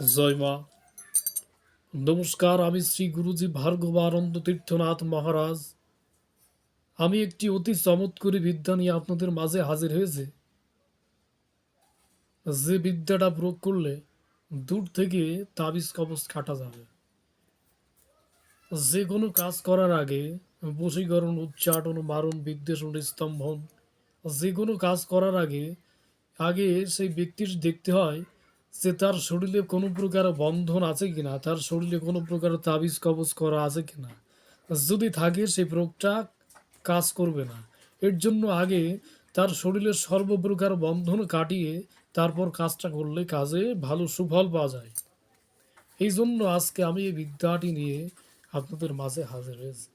জয় মা নমস্কার, আমি শ্রী গুরুজি ভার্গবানন্দ তীর্থনাথ মহারাজ। আমি একটি অতি চমৎকারী বিদ্যা নিয়ে আপনাদের মাঝে হাজির হয়েছে। যে বিদ্যাটা প্রয়োগ করলে দূর থেকে তাবিজ কবজ কাটা যাবে। যে কোনো কাজ করার আগে বশীকরণ উচ্চাটন মারণ বিদ্বেষণ, স্তম্ভন, যে কোনো কাজ করার আগে আগে সেই ব্যক্তির দেখতে হয় যে তার শরীরে কোনো প্রকার বন্ধন আছে কিনা তার শরীরে কোনো প্রকার তাবিজ কবজ করা আছে কিনা যদি থাকে সেই প্রয়োগটা কাজ করবে না। এর জন্য আগে তার শরীরের সর্বপ্রকার বন্ধন কাটিয়ে তারপর কাজটা করলে কাজে ভালো সুফল পাওয়া যায়। এই জন্য আজকে আমি এই বিদ্যাটি নিয়ে আপনাদের মাঝে হাজির হয়েছি।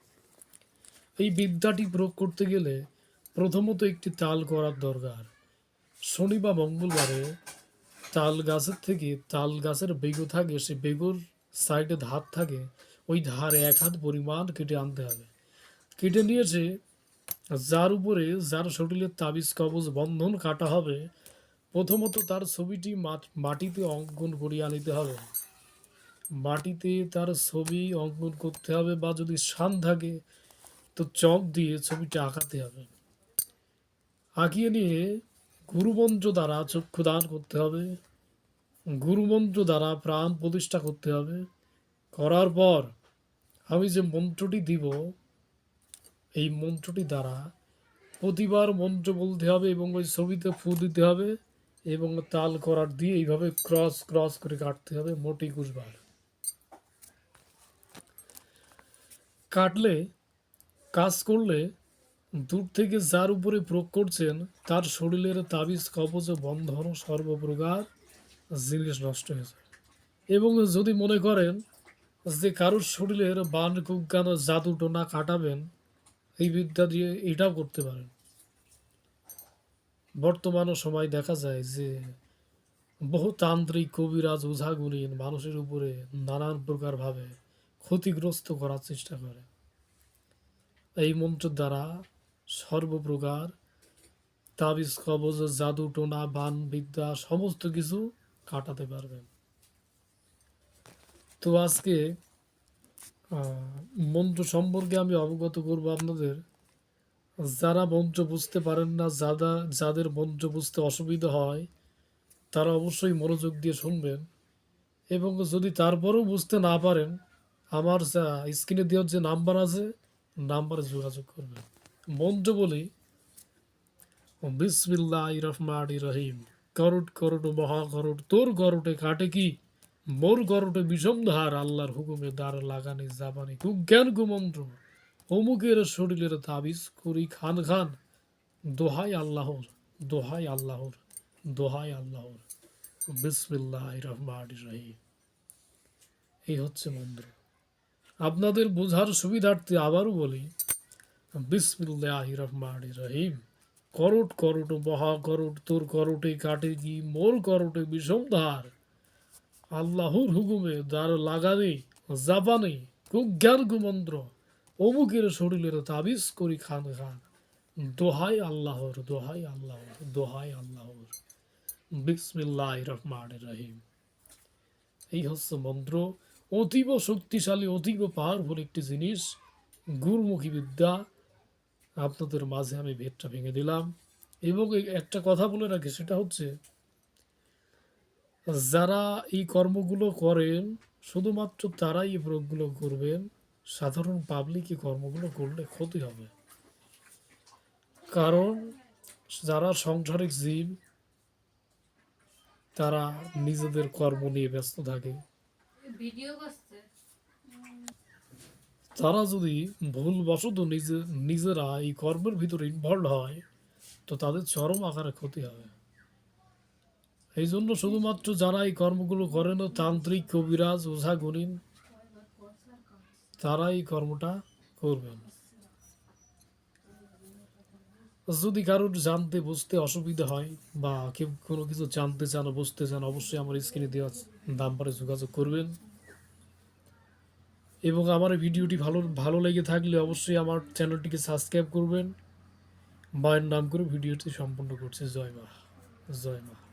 এই বিদ্যাটি প্রয়োগ করতে গেলে প্রথমত একটি তাল করার দরকার। শনি বা মঙ্গলবারে তাল গাছের থেকে তাল গাছের বেগো থাকে সে বেগোর সাইডে ধার থাকে, ওই ধারে এক হাত পরিমাণ কেটে আনতে হবে। কেটে নিয়েছে যার উপরে যার শরীরের তাবিজ, কবজ, বন্ধন কাটা হবে, প্রথমত তার ছবিটি মাট- মাটিতে অঙ্কন করিয়ে আনিতে হবে। মাটিতে তার ছবি অঙ্কন করতে হবে বা যদি শান থাকে, তো চক দিয়ে ছবিটা আঁকাতে হবে। আঁকিয়ে নিয়ে গুরুমন্ত্র দ্বারা চক্ষুদান করতে হবে। গুরুমন্ত্র দ্বারা প্রাণ প্রতিষ্ঠা করতে হবে। করার পর আমি যে মন্ত্রটি দিব, এই মন্ত্রটি দ্বারা প্রতিবার মন্ত্র বলতে হবে এবং ওই ছবিতে ফু দিতে হবে এবং তাল করার দিয়ে এইভাবে ক্রস ক্রস করে কাটতে হবে মোট একুশবার কাটলে, কাজ করলে দূর থেকে যার উপরে প্রয়োগ করছেন, তার শরীরের তাবিজ কবচ বন্ধন সর্বপ্রকার জিনিস নষ্ট হয়ে যায় এবং যদি মনে করেন যে কারোর শরীরের বান কুজ্ঞান জাদু, টোনা কাটাবেন, এই বিদ্যা দিয়ে এটাও করতে পারেন। বর্তমান সময় দেখা যায় যে বহু তান্ত্রিক, কবিরাজ ওঝাগুলিন মানুষের উপরে নানান প্রকারভাবে ক্ষতিগ্রস্ত করার চেষ্টা করে। এই মন্ত্রের দ্বারা সর্বপ্রকার, তাবিজ, কবজ, জাদু, টোনা, বান, বিদ্যা, সমস্ত কিছু কাটাতে পারবেন। তো আজকে মন্ত্র সম্পর্কে আমি অবগত করব আপনাদের। যারা মন্ত্র বুঝতে পারেন না যারা যাদের মন্ত্র বুঝতে অসুবিধা হয়, তারা অবশ্যই মনোযোগ দিয়ে শুনবেন। এবং যদি তারপরেও বুঝতে না পারেন, আমার স্ক্রিনে দেওয়ার যে নাম্বার আছে, নাম্বারে যোগাযোগ করবেন। মন্ত্র বলি বিসমিল্লাহ রহমান রহিম করুট করুট মহা করুট তোর গরুটে কাটে কি? মোর গরুটে বিষম ধার আল্লাহর হুকুমে দ্বার লাগানি জাবানি কুজ্ঞান কুমন্ত্র অমুকের শরীরের তাবিজ করি খান খান, দোহাই আল্লাহর দোহাই আল্লাহর দোহাই আল্লাহর বিসমিল্লাহ রহমান রহিম। এই হচ্ছে মন্ত্র। আপনাদের বোঝার সুবিধার্থে আবারও বলি বিসমিল্লাহ রহমান রহিম করুট করুট মহা করুট, তোর করুটে কাটে কি, মোর করুটে বিষম ধার আল্লাহর হুকুমে দ্বার লাগানে, জাপানে কুজ্ঞান কুমন্ত্র, অমুকের শরীরের তাবিজ করি খান খান। দোহাই আল্লাহর দোহাই আল্লাহর দোহাই আল্লাহর। বিসমিল্লাহ রহমান রহিম এই হচ্ছে মন্ত্র। অতীব শক্তিশালী, অতীব পাওয়ারফুল একটি জিনিস, গুরুমুখী বিদ্যা আপনাদের মাঝে আমি ভেদটা ভেঙে দিলাম। এবং একটা কথা বলে রাখি, সেটা হচ্ছে, যারা এই কর্মগুলো করেন, শুধুমাত্র তারাই এই প্রয়োগগুলো করবেন, সাধারণ পাবলিক এই কর্মগুলো করলে ক্ষতি হবে। কারণ যারা সংসারিক জীব, তারা নিজেদের কর্ম নিয়ে ব্যস্ত থাকে। ভিডিও তারা যদি ভুলবশত নিজে, নিজেরা এই কর্মের ভিতরে ইনভলভ হয়, তো তাদের চরম আকারে ক্ষতি হবে এই জন্য শুধুমাত্র যারা এই কর্মগুলো করেন তান্ত্রিক, কবিরাজ ওঝা গণিন তারা এই কর্মটা করবেন। যদি কারোর জানতে, বুঝতে অসুবিধা হয় বা কেউ কোনো কিছু জানতে চান, বুঝতে চান, অবশ্যই আমার স্ক্রিনে দেওয়া নাম্বারে যোগাযোগ করবেন। এবং আমার ভিডিওটি ভালো ভালো লেগে থাকলে অবশ্যই আমার চ্যানেলটিকে সাবস্ক্রাইব করবেন। মায়ের নাম করে ভিডিওটি সম্পূর্ণ করছে। জয় মা জয় মা।